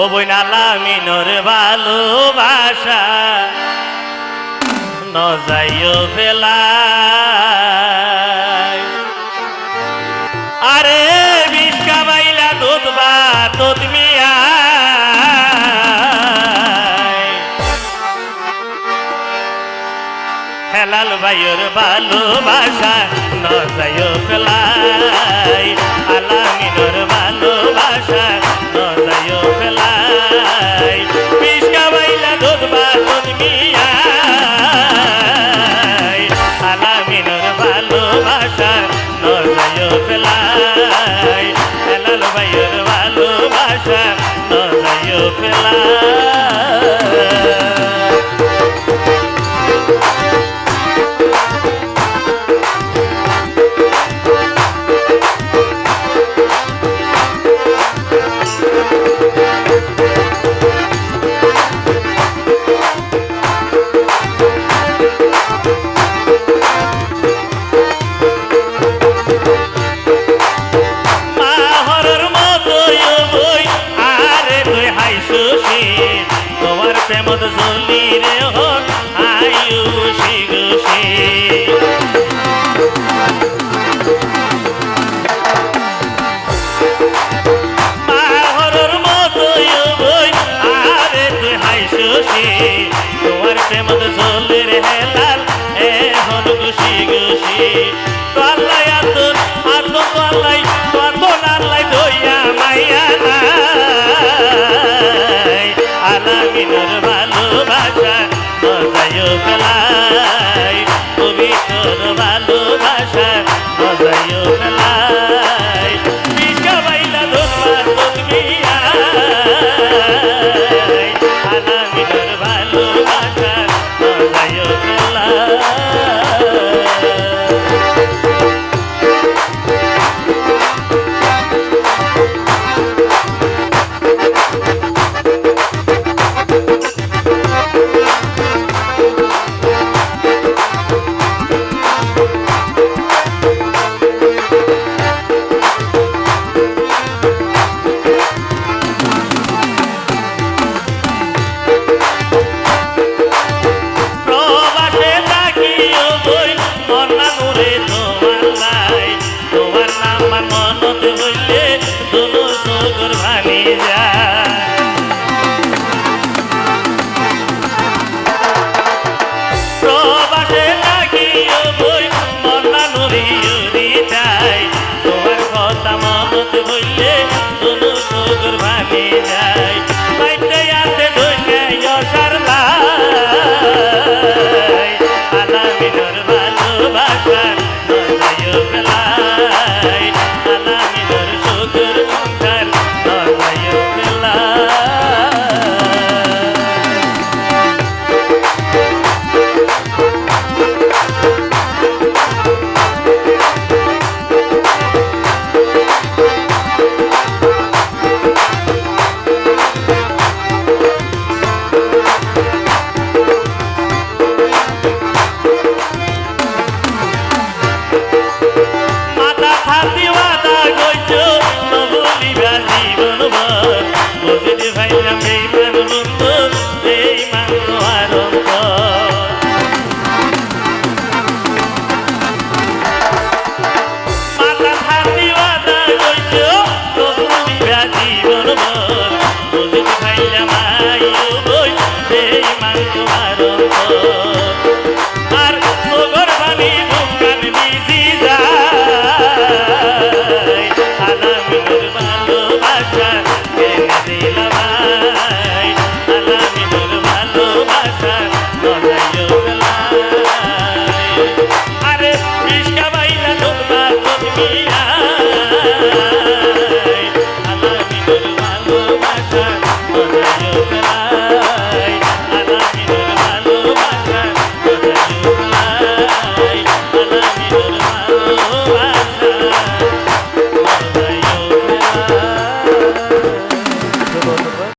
ও বইনালা minor ভালোবাসা, ন যাইও ফেলায়। আরে বিষ কামাইলা দুধ বা দুধ ভাইয়ের ভালোবাসা, ন যাইও ফেলাই ভালোবাসা ন গুষি তো আল্লাহ আতুন আতুন তো আল্লাহ তো আতুন আল্লাহ দইয়া মাইয়া নাই। আলামিনের ভালোবাসা মজাইও ফেলাই আমানত হইলে দোনো সগর যায়। প্রবাসে লাগিও বই মনা নড়িও দিদাই তোমার কথা ভালোবাসা ai.